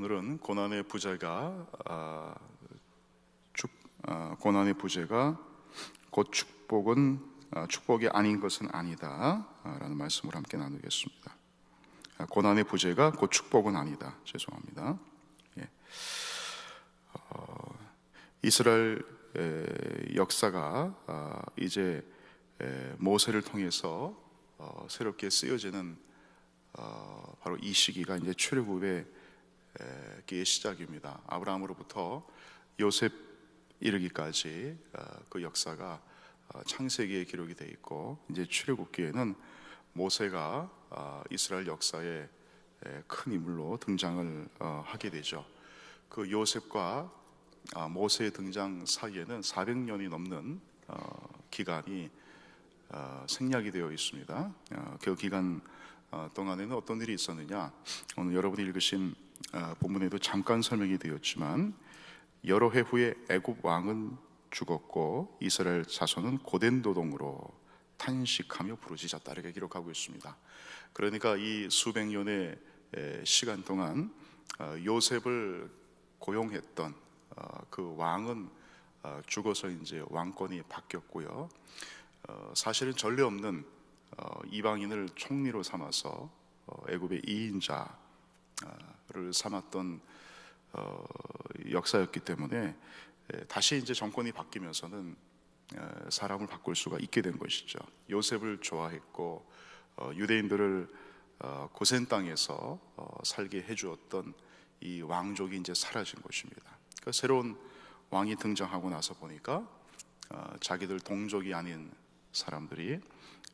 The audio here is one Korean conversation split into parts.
오늘은 고난의 부제가 아, 축, 아, 고난의 부제가 곧 축복은 아, 축복이 아닌 것은 아니다라는 말씀을 함께 나누겠습니다. 아, 고난의 부제가 곧 축복은 아니다. 죄송합니다. 예. 어, 이스라엘 에, 역사가 아, 이제 에, 모세를 통해서 어, 새롭게 쓰여지는 어, 바로 이 시기가 이제 출애굽의 에, 기 시작입니다. 아브라함으로부터 요셉 이르기까지 어, 그 역사가 어, 창세기에 기록이 돼 있고 이제 출애굽기에는 모세가 어, 이스라엘 역사에 에, 큰 인물로 등장을 어, 하게 되죠. 그 요셉과 아, 모세의 등장 사이에는 400년이 넘는 어, 기간이 어, 생략이 되어 있습니다. 어, 그 기간 어, 동안에는 어떤 일이 있었느냐? 오늘 여러분이 읽으신 어, 본문에도 잠깐 설명이 되었지만 여러 해 후에 애굽 왕은 죽었고 이스라엘 자손은 고된 노동으로 탄식하며 부르짖었다 이렇게 기록하고 있습니다. 그러니까 이 수백 년의 에, 시간 동안 어, 요셉을 고용했던 어, 그 왕은 어, 죽어서 이제 왕권이 바뀌었고요. 어, 사실은 전례 없는 어, 이방인을 총리로 삼아서 어, 애굽의 이인자 를 삼았던 어, 역사였기 때문에 에, 다시 이제 정권이 바뀌면서는 에, 사람을 바꿀 수가 있게 된 것이죠. 요셉을 좋아했고 어, 유대인들을 어, 고센 땅에서 어, 살게 해주었던 이 왕족이 이제 사라진 것입니다. 그 새로운 왕이 등장하고 나서 보니까 어, 자기들 동족이 아닌 사람들이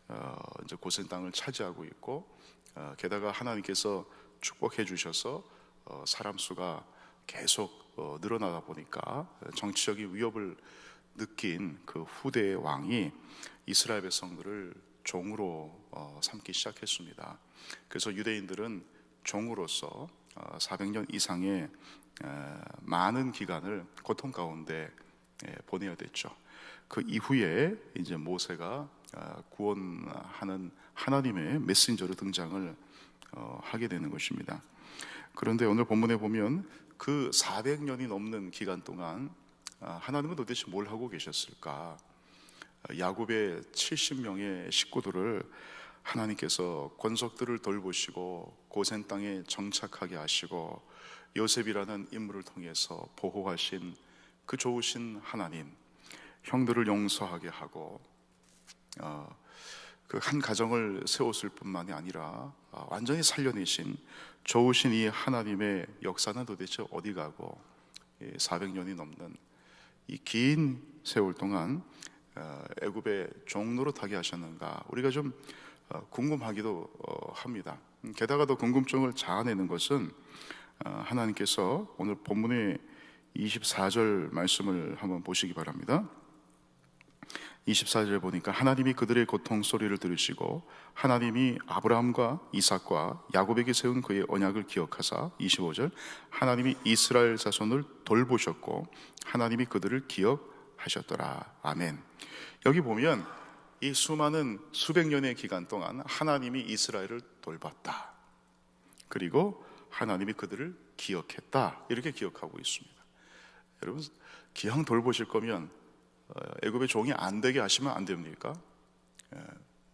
어, 이제 고센 땅을 차지하고 있고 어, 게다가 하나님께서 축복해 주셔서 어, 사람 수가 계속 어, 늘어나다 보니까 정치적인 위협을 느낀 그 후대의 왕이 이스라엘 백성들을 종으로 어, 삼기 시작했습니다. 그래서 유대인들은 종으로서 어, 400년 이상의 에, 많은 기간을 고통 가운데 에, 보내야 됐죠. 그 이후에 이제 모세가 어, 구원하는 하나님의 메신저로 등장을 어, 하게 되는 것입니다. 그런데 오늘 본문에 보면 그 400년이 넘는 기간 동안 아, 하나님은 도대체 뭘 하고 계셨을까? 어, 야곱의 70명의 식구들을 하나님께서 권속들을 돌보시고 고센 땅에 정착하게 하시고 요셉이라는 인물을 통해서 보호하신 그 좋으신 하나님, 형들을 용서하게 하고 어, 그 한 가정을 세웠을 뿐만이 아니라 어, 완전히 살려내신 좋으신 이 하나님의 역사는 도대체 어디 가고 400년이 넘는 이 긴 세월 동안 어, 애굽의 타게 하셨는가 우리가 좀 어, 궁금하기도 어, 합니다. 음, 게다가 더 궁금증을 자아내는 것은 어, 하나님께서 오늘 본문의 24절 말씀을 한번 보시기 바랍니다. 24절 보니까 하나님이 그들의 고통 소리를 들으시고 하나님이 아브라함과 이삭과 야곱에게 세운 그의 언약을 기억하사 25절 하나님이 이스라엘 자손을 돌보셨고 하나님이 그들을 기억하셨더라. 아멘. 여기 보면 이 수많은 수백 년의 기간 동안 하나님이 이스라엘을 돌봤다. 그리고 하나님이 그들을 기억했다. 이렇게 기억하고 있습니다. 여러분 기왕 돌보실 거면 어, 애굽의 종이 안 되게 하시면 안 됩니까? 예,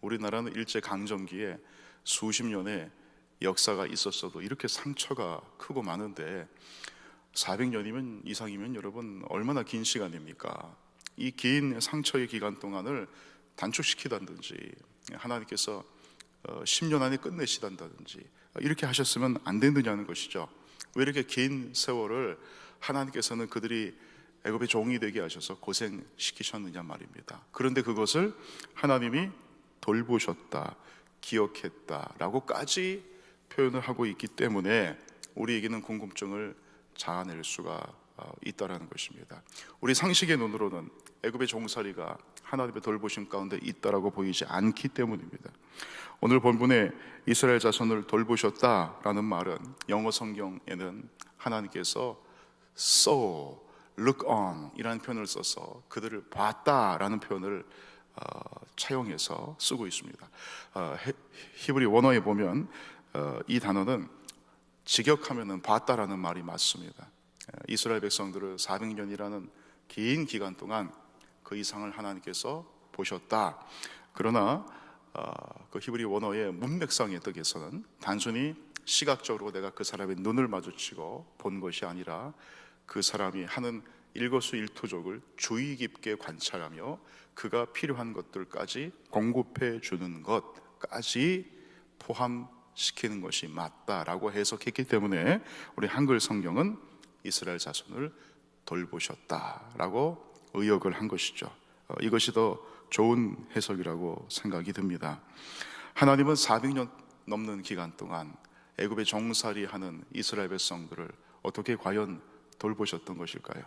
우리나라는 일제 강점기에 수십 년의 역사가 있었어도 이렇게 상처가 크고 많은데 400년이면 이상이면 여러분 얼마나 긴 시간입니까? 이 긴 상처의 기간 동안을 단축시키다든지 하나님께서 10년 안에 끝내시단다든지 이렇게 하셨으면 안 되느냐는 것이죠. 왜 이렇게 긴 세월을 하나님께서는 그들이 애굽의 종이 되게 하셔서 고생시키셨느냐 말입니다. 그런데 그것을 하나님이 돌보셨다, 기억했다라고까지 표현을 하고 있기 때문에 우리에게는 궁금증을 자아낼 수가 어, 있다라는 것입니다. 우리 상식의 눈으로는 애굽의 종살이가 하나님의 돌보심 가운데 있다라고 보이지 않기 때문입니다. 오늘 본문에 이스라엘 자손을 돌보셨다라는 말은 영어 성경에는 하나님께서 saw, look on 이라는 표현을 써서 그들을 봤다라는 표현을 어, 차용해서 쓰고 있습니다. 어, 히- 히브리 원어에 보면 어, 이 단어는 직역하면은 봤다라는 말이 맞습니다. 예, 이스라엘 백성들을 400년이라는 긴 기간 동안 그 이상을 하나님께서 보셨다. 그러나 어, 그 히브리 원어의 문맥상의 뜻에서는 단순히 시각적으로 내가 그 사람의 눈을 마주치고 본 것이 아니라 그 사람이 하는 일거수일투족을 주의 깊게 관찰하며 그가 필요한 것들까지 공급해 주는 것까지 포함시키는 것이 맞다라고 해석했기 때문에 우리 한글 성경은 이스라엘 자손을 돌보셨다라고 의역을 한 것이죠. 어, 이것이 더 좋은 해석이라고 생각이 듭니다. 하나님은 400년 넘는 기간 동안 애굽의 종살이하는 이스라엘 백성들을 어떻게 과연 돌보셨던 것일까요?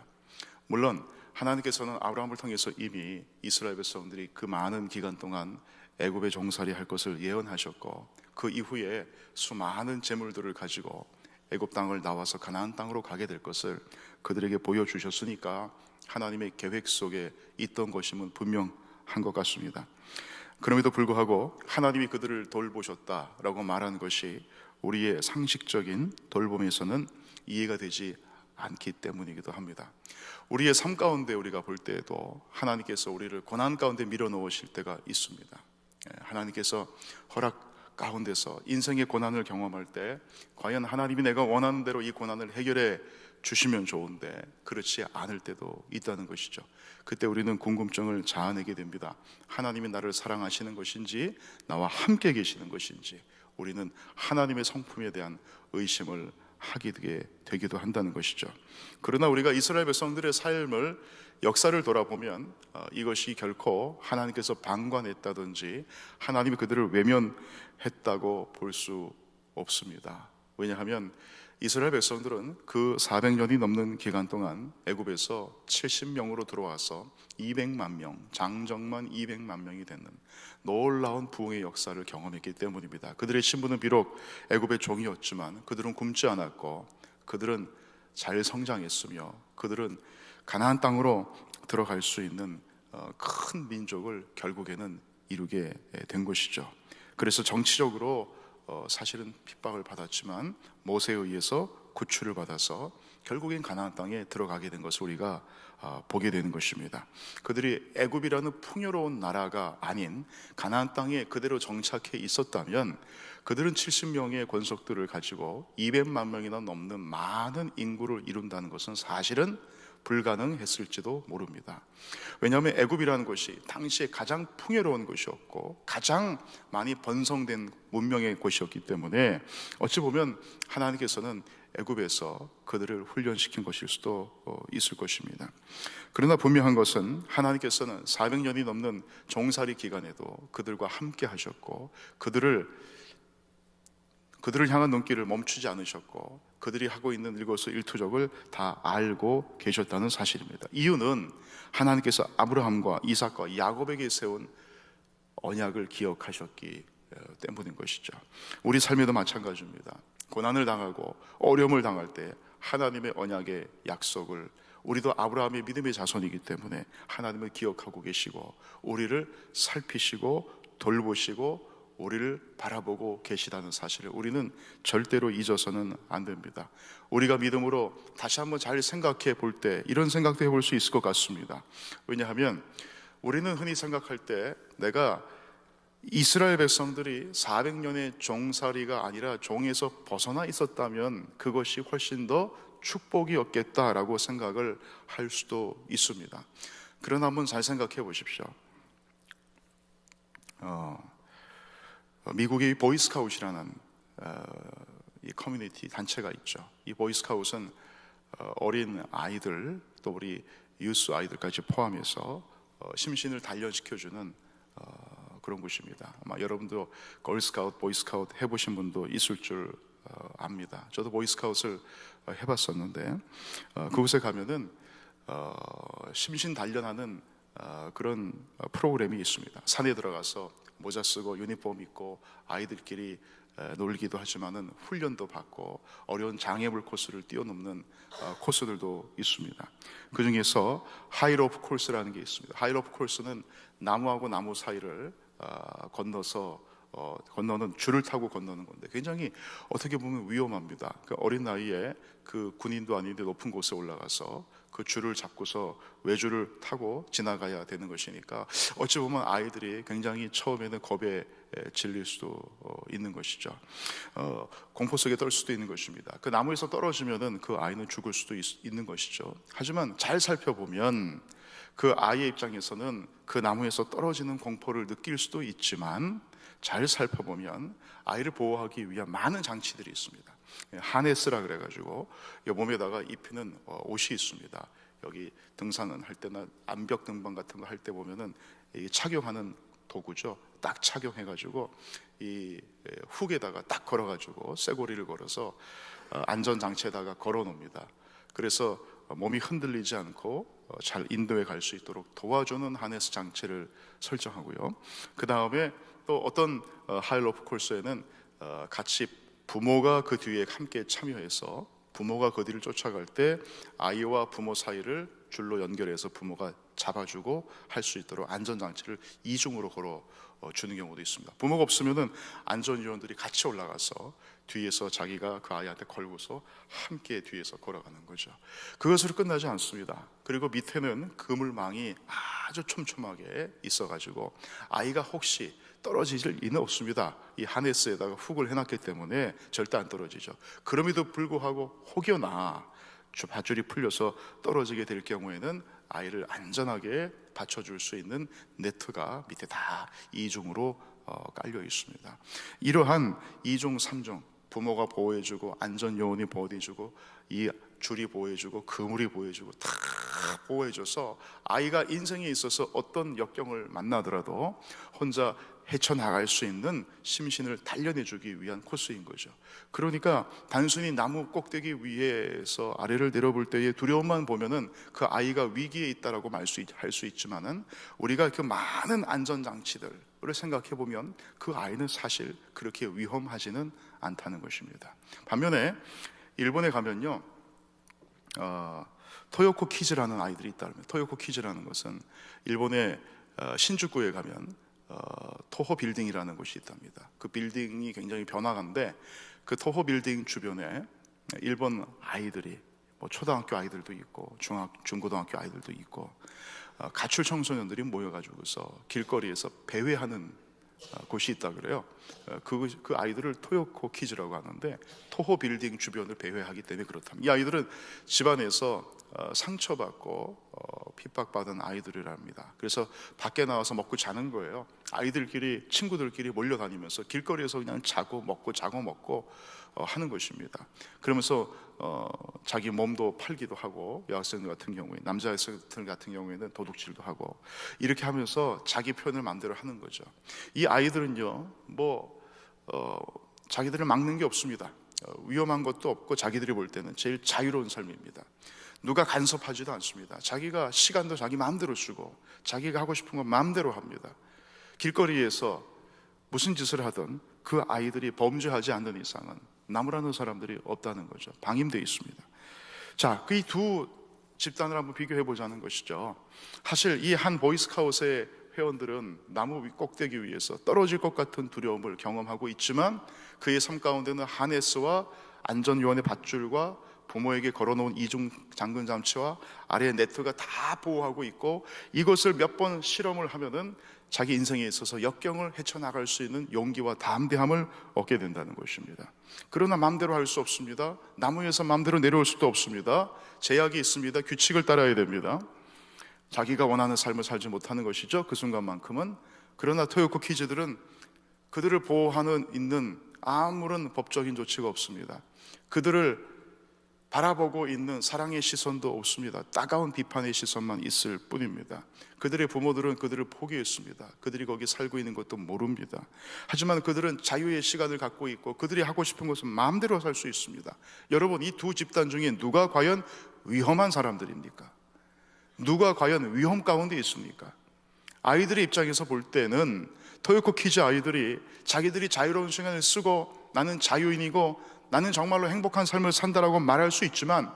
물론 하나님께서는 아브라함을 통해서 이미 이스라엘 백성들이 그 많은 기간 동안 애굽의 종살이 할 것을 예언하셨고 그 이후에 수많은 재물들을 가지고 애굽 땅을 나와서 가나안 땅으로 가게 될 것을 그들에게 보여주셨으니까 하나님의 계획 속에 있던 것임은 분명한 것 같습니다. 그럼에도 불구하고 하나님이 그들을 돌보셨다라고 말하는 것이 우리의 상식적인 돌봄에서는 이해가 되지 않기 때문이기도 합니다. 우리의 삶 가운데 우리가 볼 때에도 하나님께서 우리를 고난 가운데 밀어 넣으실 때가 있습니다. 예, 하나님께서 허락 가운데서 인생의 고난을 경험할 때 과연 하나님이 내가 원하는 대로 이 고난을 해결해 주시면 좋은데 그렇지 않을 때도 있다는 것이죠. 그때 우리는 궁금증을 자아내게 됩니다. 하나님이 나를 사랑하시는 것인지 나와 함께 계시는 것인지 우리는 하나님의 성품에 대한 의심을 하게 되기도 한다는 것이죠. 그러나 우리가 이스라엘 백성들의 삶을 역사를 돌아보면 어, 이것이 결코 하나님께서 방관했다든지 하나님이 그들을 외면했다고 볼 수 없습니다. 왜냐하면 이스라엘 백성들은 그 400년이 넘는 기간 동안 애굽에서 70명으로 들어와서 200만 명, 장정만 200만 명이 되는 놀라운 부흥의 역사를 경험했기 때문입니다. 그들의 신부는 비록 애굽의 종이었지만 그들은 굶지 않았고 그들은 잘 성장했으며 그들은 가나안 땅으로 들어갈 수 있는 어, 큰 민족을 결국에는 이루게 된 것이죠. 그래서 정치적으로 어, 사실은 핍박을 받았지만 모세에 의해서 구출을 받아서 결국엔 가나안 땅에 들어가게 된 것을 우리가 아, 보게 되는 것입니다. 그들이 애굽이라는 풍요로운 나라가 아닌 가나안 땅에 그대로 정착해 있었다면 그들은 70명의 권속들을 가지고 200만 명이나 넘는 많은 인구를 이룬다는 것은 사실은 불가능했을지도 모릅니다. 왜냐하면 애굽이라는 것이 당시에 가장 풍요로운 것이었고 가장 많이 번성된 문명의 곳이었기 때문에 어찌 보면 하나님께서는 애굽에서 그들을 훈련시킨 것일 수도 어, 있을 것입니다. 그러나 분명한 것은 하나님께서는 400년이 넘는 종살이 기간에도 그들과 함께 하셨고 그들을 그들을 향한 눈길을 멈추지 않으셨고 그들이 하고 있는 일거수 일투족을 다 알고 계셨다는 사실입니다. 이유는 하나님께서 아브라함과 이삭과 야곱에게 세운 언약을 기억하셨기 어, 때문인 것이죠. 우리 삶에도 마찬가지입니다. 고난을 당하고 어려움을 당할 때 하나님의 언약의 약속을 우리도 아브라함의 믿음의 자손이기 때문에 하나님을 기억하고 계시고 우리를 살피시고 돌보시고 우리를 바라보고 계시다는 사실을 우리는 절대로 잊어서는 안 됩니다. 우리가 믿음으로 다시 한번 잘 생각해 볼 때 이런 생각도 해볼 수 있을 것 같습니다. 왜냐하면 우리는 흔히 생각할 때 내가 이스라엘 백성들이 400년의 종살이가 아니라 종에서 벗어나 있었다면 그것이 훨씬 더 축복이었겠다라고 생각을 할 수도 있습니다. 그러나 한번 잘 생각해 보십시오. 어, 미국의 보이스카웃이라는 어, 이 커뮤니티 단체가 있죠. 이 보이스카웃은 어, 어린 아이들 또 우리 유스 아이들까지 포함해서 어, 심신을 단련시켜주는 어, 그런 곳입니다. 아마 여러분도 걸스카웃, 보이스카웃 해보신 분도 있을 줄 어, 압니다. 저도 보이스카웃을 어, 해봤었는데 어, 그곳에 가면은 심신 단련하는 그런 프로그램이 있습니다. 산에 들어가서 모자 쓰고 유니폼 입고 아이들끼리 놀기도 하지만은 훈련도 받고 어려운 장애물 코스를 뛰어넘는 코스들도 있습니다. 그 중에서 하이로프 코스라는 게 있습니다. 하이로프 코스는 나무하고 나무 사이를 어, 건너서 어, 건너는 줄을 타고 건너는 건데 굉장히 어떻게 보면 위험합니다. 그 어린 나이에 그 군인도 아닌데 높은 곳에 올라가서 그 줄을 잡고서 외줄을 타고 지나가야 되는 것이니까 어찌 보면 아이들이 굉장히 처음에는 겁에 에, 질릴 수도 어, 있는 것이죠. 어, 공포 속에 떨 수도 있는 것입니다. 그 나무에서 떨어지면은 그 아이는 죽을 수도 있, 있는 것이죠. 하지만 잘 살펴보면 그 아이의 입장에서는 그 나무에서 떨어지는 공포를 느낄 수도 있지만 잘 살펴보면 아이를 보호하기 위한 많은 장치들이 있습니다. 하네스라 그래가지고 이 몸에다가 입히는 어, 옷이 있습니다. 여기 등산은 할 때나 암벽 등반 같은 거 할 때 보면은 이 착용하는 도구죠. 딱 착용해가지고 이 에, 훅에다가 딱 걸어가지고 쇠고리를 걸어서 어, 안전 장치에다가 걸어놓습니다. 그래서 어, 몸이 흔들리지 않고 어, 잘 인도에 갈 수 있도록 도와주는 하네스 장치를 설정하고요. 그 다음에 또 어떤 어, 하이로프 코스에는 어, 같이 부모가 그 뒤에 함께 참여해서 부모가 그 뒤를 쫓아갈 때 아이와 부모 사이를 줄로 연결해서 부모가 잡아주고 할 수 있도록 안전 장치를 이중으로 걸어 어, 주는 경우도 있습니다. 부모가 없으면은 안전 요원들이 같이 올라가서 뒤에서 자기가 그 아이한테 걸고서 함께 뒤에서 걸어가는 거죠. 그것으로 끝나지 않습니다. 그리고 밑에는 그물망이 아주 촘촘하게 있어가지고 아이가 혹시 떨어지질 리는 없습니다. 이 하네스에다가 훅을 해놨기 때문에 절대 안 떨어지죠. 그럼에도 불구하고 혹여나 주- 밧줄이 풀려서 떨어지게 될 경우에는 아이를 안전하게 받쳐줄 수 있는 네트가 밑에 다 이중으로 어, 깔려 있습니다. 이러한 이중 삼중 부모가 보호해주고 안전 요원이 보호해주고 이 줄이 보호해주고 그물이 보호해주고 다 보호해줘서 아이가 인생에 있어서 어떤 역경을 만나더라도 혼자 헤쳐나갈 수 있는 심신을 단련해주기 위한 코스인 거죠. 그러니까 단순히 나무 꼭대기 위에서 아래를 내려볼 때의 두려움만 보면은 그 아이가 위기에 있다라고 말수 할수 있지만은 우리가 그 많은 안전 장치들을 생각해 보면 그 아이는 사실 그렇게 위험하지는 않다는 것입니다. 반면에 일본에 가면요. 어, 토요코 키즈라는 아이들이 있다면 토요코 키즈라는 것은 일본의 어, 신주쿠에 가면 어, 토호 빌딩이라는 곳이 있답니다. 그 빌딩이 굉장히 변화간데 그 토호 빌딩 주변에 일본 아이들이 뭐 초등학교 아이들도 있고 중학 중고등학교 아이들도 있고 어, 가출 청소년들이 모여가지고서 길거리에서 배회하는 어, 곳이 있다 그래요. 어, 그, 그 아이들을 토요코 키즈라고 하는데 토호 빌딩 주변을 배회하기 때문에 그렇답니다. 이 아이들은 집안에서 어, 상처받고 어, 핍박받은 아이들이랍니다. 그래서 밖에 나와서 먹고 자는 거예요. 아이들끼리 친구들끼리 몰려다니면서 길거리에서 그냥 자고 먹고 자고 먹고 어, 하는 것입니다. 그러면서 어, 자기 몸도 팔기도 하고 여학생들 같은 경우에 남자 학생들 같은 경우에는 도둑질도 하고 이렇게 하면서 자기 표현을 마음대로 하는 거죠. 이 아이들은요, 뭐 어, 자기들을 막는 게 없습니다. 어, 위험한 것도 없고 자기들이 볼 때는 제일 자유로운 삶입니다. 누가 간섭하지도 않습니다. 자기가 시간도 자기 마음대로 쓰고 자기가 하고 싶은 건 마음대로 합니다. 길거리에서 무슨 짓을 하든 그 아이들이 범죄하지 않는 이상은 나무라는 사람들이 없다는 거죠. 방임되어 있습니다. 자, 그 두 집단을 한번 비교해 보자는 것이죠. 사실 이 한 보이스카웃의 회원들은 나무 위 꼭대기 위에서 떨어질 것 같은 두려움을 경험하고 있지만 그의 삶 가운데는 하네스와 안전요원의 밧줄과 부모에게 걸어놓은 이중 잠근 장치와 아래 네트가 다 보호하고 있고 이것을 몇 번 실험을 하면은 자기 인생에 있어서 역경을 헤쳐나갈 수 있는 용기와 담대함을 얻게 된다는 것입니다. 그러나 마음대로 할 수 없습니다. 나무에서 마음대로 내려올 수도 없습니다. 제약이 있습니다. 규칙을 따라야 됩니다. 자기가 원하는 삶을 살지 못하는 것이죠. 그 순간만큼은. 그러나 토요코 키즈들은 그들을 보호하는 있는 아무런 법적인 조치가 없습니다. 그들을 바라보고 있는 사랑의 시선도 없습니다. 따가운 비판의 시선만 있을 뿐입니다. 그들의 부모들은 그들을 포기했습니다. 그들이 거기 살고 있는 것도 모릅니다. 하지만 그들은 자유의 시간을 갖고 있고 그들이 하고 싶은 것은 마음대로 살 수 있습니다. 여러분, 이 두 집단 중에 누가 과연 위험한 사람들입니까? 누가 과연 위험 가운데 있습니까? 아이들의 입장에서 볼 때는 토요코 키즈 아이들이 자기들이 자유로운 시간을 쓰고 나는 자유인이고 나는 정말로 행복한 삶을 산다라고 말할 수 있지만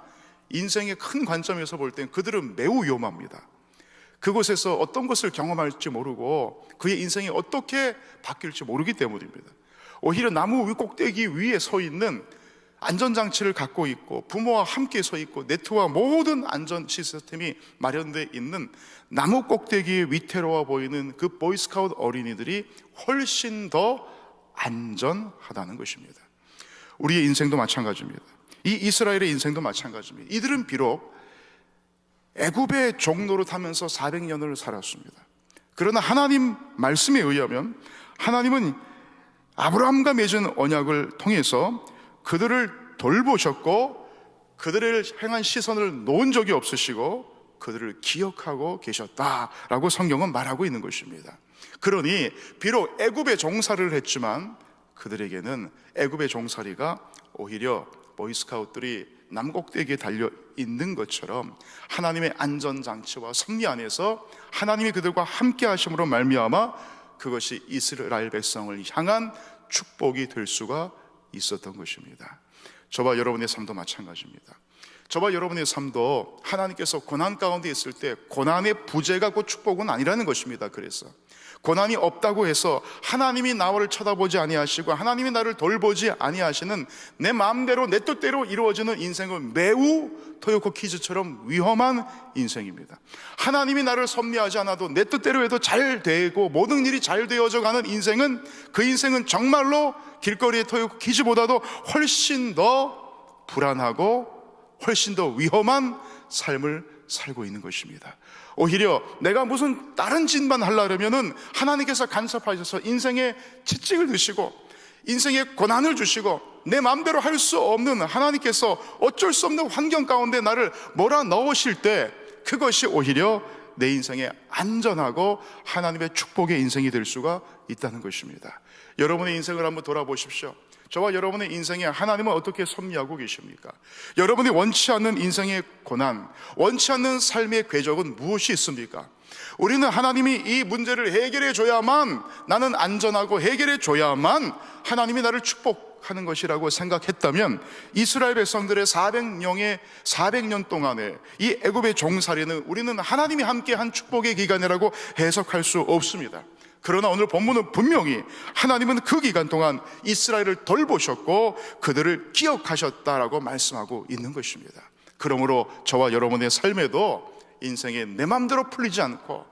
인생의 큰 관점에서 볼 땐 그들은 매우 위험합니다. 그곳에서 어떤 것을 경험할지 모르고 그의 인생이 어떻게 바뀔지 모르기 때문입니다. 오히려 나무 위 꼭대기 위에 서 있는 안전장치를 갖고 있고 부모와 함께 서 있고 네트와 모든 안전 시스템이 마련되어 있는 나무 꼭대기에 위태로워 보이는 그 보이스카우트 어린이들이 훨씬 더 안전하다는 것입니다. 우리의 인생도 마찬가지입니다. 이 이스라엘의 인생도 마찬가지입니다. 이들은 비록 애굽의 종로로 타면서 400년을 살았습니다. 그러나 하나님 말씀에 의하면 하나님은 아브라함과 맺은 언약을 통해서 그들을 돌보셨고 그들을 향한 시선을 놓은 적이 없으시고 그들을 기억하고 계셨다라고 성경은 말하고 있는 것입니다. 그러니 비록 애굽의 종살이를 했지만 그들에게는 애굽의 종살이가 오히려 보이스카우트들이 남곡대기에 달려 있는 것처럼 하나님의 안전 장치와 섭리 안에서 하나님이 그들과 함께 하심으로 말미암아 그것이 이스라엘 백성을 향한 축복이 될 수가 있었던 것입니다. 저와 여러분의 삶도 마찬가지입니다. 저와 여러분의 삶도 하나님께서 고난 가운데 있을 때 고난의 부재가 곧 축복은 아니라는 것입니다. 그래서 고난이 없다고 해서 하나님이 나를 쳐다보지 아니하시고 하나님이 나를 돌보지 아니하시는 내 마음대로 내 뜻대로 이루어지는 인생은 매우 토요코 키즈처럼 위험한 인생입니다. 하나님이 나를 섭리하지 않아도 내 뜻대로 해도 잘 되고 모든 일이 잘 되어져 가는 인생은 그 인생은 정말로 길거리의 토요코 키즈보다도 훨씬 더 불안하고 훨씬 더 위험한 삶을 살고 있는 것입니다. 오히려 내가 무슨 다른 짓만 하려면은 하나님께서 간섭하셔서 인생의 채찍을 드시고 인생의 고난을 주시고 내 마음대로 할 수 없는 하나님께서 어쩔 수 없는 환경 가운데 나를 몰아 넣으실 때 그것이 오히려 내 인생의 안전하고 하나님의 축복의 인생이 될 수가 있다는 것입니다. 여러분의 인생을 한번 돌아보십시오. 저와 여러분의 인생에 하나님은 어떻게 섭리하고 계십니까? 여러분이 원치 않는 인생의 고난, 원치 않는 삶의 궤적은 무엇이 있습니까? 우리는 하나님이 이 문제를 해결해 줘야만 나는 안전하고 해결해 줘야만 하나님이 나를 축복하는 것이라고 생각했다면 이스라엘 백성들의 400년의 400년 동안에 이 애굽의 종살이는 우리는 하나님이 함께 한 축복의 기간이라고 해석할 수 없습니다. 그러나 오늘 본문은 분명히 하나님은 그 기간 동안 이스라엘을 돌보셨고 그들을 기억하셨다라고 말씀하고 있는 것입니다. 그러므로 저와 여러분의 삶에도 인생에 내 마음대로 풀리지 않고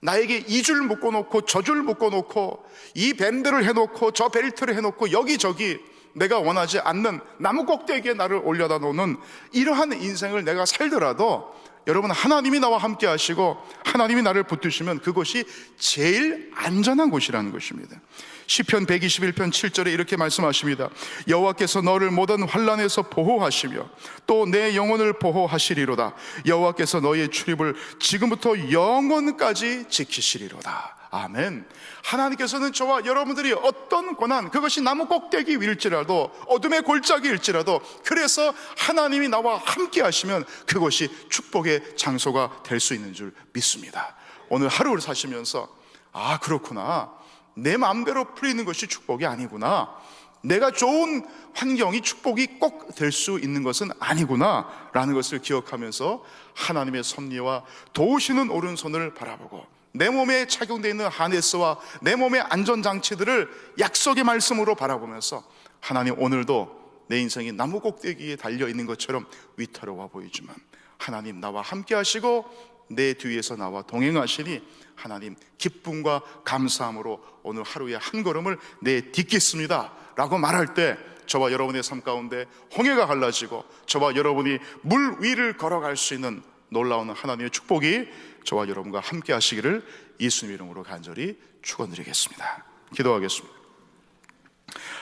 나에게 이 줄 묶어놓고 저 줄 묶어놓고 이 밴드를 해놓고 저 벨트를 해놓고 여기저기 내가 원하지 않는 나무 꼭대기에 나를 올려다 놓는 이러한 인생을 내가 살더라도 여러분 하나님이 나와 함께 하시고 하나님이 나를 붙드시면 그것이 제일 안전한 곳이라는 것입니다. 시편 121편 7절에 이렇게 말씀하십니다. 여호와께서 너를 모든 환란에서 보호하시며 또 내 영혼을 보호하시리로다. 여호와께서 너의 출입을 지금부터 영원까지 지키시리로다. 아멘. 하나님께서는 저와 여러분들이 어떤 고난, 그것이 나무 꼭대기 위일지라도 어둠의 골짜기일지라도 그래서 하나님이 나와 함께 하시면 그것이 축복의 장소가 될 수 있는 줄 믿습니다. 오늘 하루를 사시면서 아, 그렇구나. 내 마음대로 풀리는 것이 축복이 아니구나. 내가 좋은 환경이 축복이 꼭 될 수 있는 것은 아니구나. 라는 것을 기억하면서 하나님의 섭리와 도우시는 오른손을 바라보고 내 몸에 착용되어 있는 하네스와 내 몸의 안전장치들을 약속의 말씀으로 바라보면서 하나님 오늘도 내 인생이 나무 꼭대기에 달려 있는 것처럼 위태로워 보이지만 하나님 나와 함께 하시고 내 뒤에서 나와 동행하시니 하나님 기쁨과 감사함으로 오늘 하루의 한 걸음을 내 딛겠습니다 라고 말할 때 저와 여러분의 삶 가운데 홍해가 갈라지고 저와 여러분이 물 위를 걸어갈 수 있는 놀라운 하나님의 축복이 저와 여러분과 함께 하시기를 예수님 이름으로 간절히 축원드리겠습니다. 기도하겠습니다.